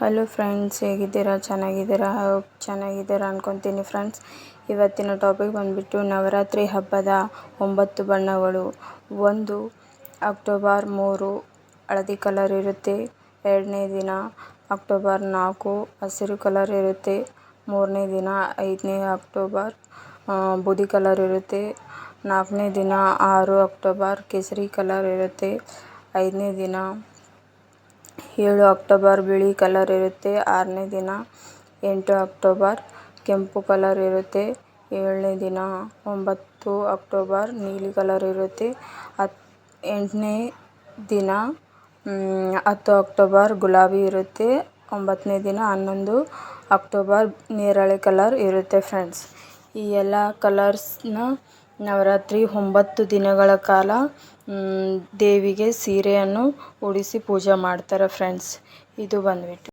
Hello friends ಹೇಗಿದ್ದೀರಾ? ಚೆನ್ನಾಗಿದ್ದೀರಾ? Hope ಚೆನ್ನಾಗಿದ್ದೀರಾ ಅಂದ್ಕೊತೀನಿ ಫ್ರೆಂಡ್ಸ್ ಇವತ್ತಿನ ಟಾಪಿಕ್ ಬಂದುಬಿಟ್ಟು ನವರಾತ್ರಿ ಹಬ್ಬದ ಒಂಬತ್ತು ಬಣ್ಣಗಳು. ಒಂದು, ಅಕ್ಟೋಬರ್ ಮೂರು, ಹಳದಿ ಕಲರ್ ಇರುತ್ತೆ. ಎರಡನೇ ದಿನ, ಅಕ್ಟೋಬರ್ ನಾಲ್ಕು, ಹಸಿರು ಕಲರ್ ಇರುತ್ತೆ. ಮೂರನೇ ದಿನ, ಐದನೇ ಅಕ್ಟೋಬರ್ ಬೂದಿ ಕಲರ್ ಇರುತ್ತೆ. ನಾಲ್ಕನೇ ದಿನ, ಆರು ಅಕ್ಟೋಬರ್, ಕೇಸರಿ ಕಲರ್ ಇರುತ್ತೆ. ಐದನೇ ದಿನ ಏಳು ಅಕ್ಟೋಬರ್ ಬಿಳಿ ಕಲರ್ ಇರುತ್ತೆ, ಆರನೇ ದಿನ ಎಂಟು ಅಕ್ಟೋಬರ್ ಕೆಂಪು ಕಲರ್ ಇರುತ್ತೆ, ಏಳನೇ ದಿನ ಒಂಬತ್ತು ಅಕ್ಟೋಬರ್ ನೀಲಿ ಕಲರ್ ಇರುತ್ತೆ ಹತ್ತು ಎಂಟನೇ ದಿನ ಹತ್ತು ಅಕ್ಟೋಬರ್ ಗುಲಾಬಿ ಇರುತ್ತೆ, ಒಂಬತ್ತನೇ ದಿನ ಹನ್ನೊಂದು ಅಕ್ಟೋಬರ್ ನೇರಳೆ ಕಲರ್ ಇರುತ್ತೆ ಫ್ರೆಂಡ್ಸ್. ಈ ಎಲ್ಲ ಕಲರ್ಸ್ನ ನವರಾತ್ರಿ ಒಂಬತ್ತು ದಿನಗಳ ಕಾಲ ದೇವಿಗೆ ಸೀರೆಯನ್ನು ಉಡಿಸಿ ಪೂಜೆ ಮಾಡ್ತಾರೆ ಫ್ರೆಂಡ್ಸ್ ಇದು ಬಂದುಬಿಟ್ಟು.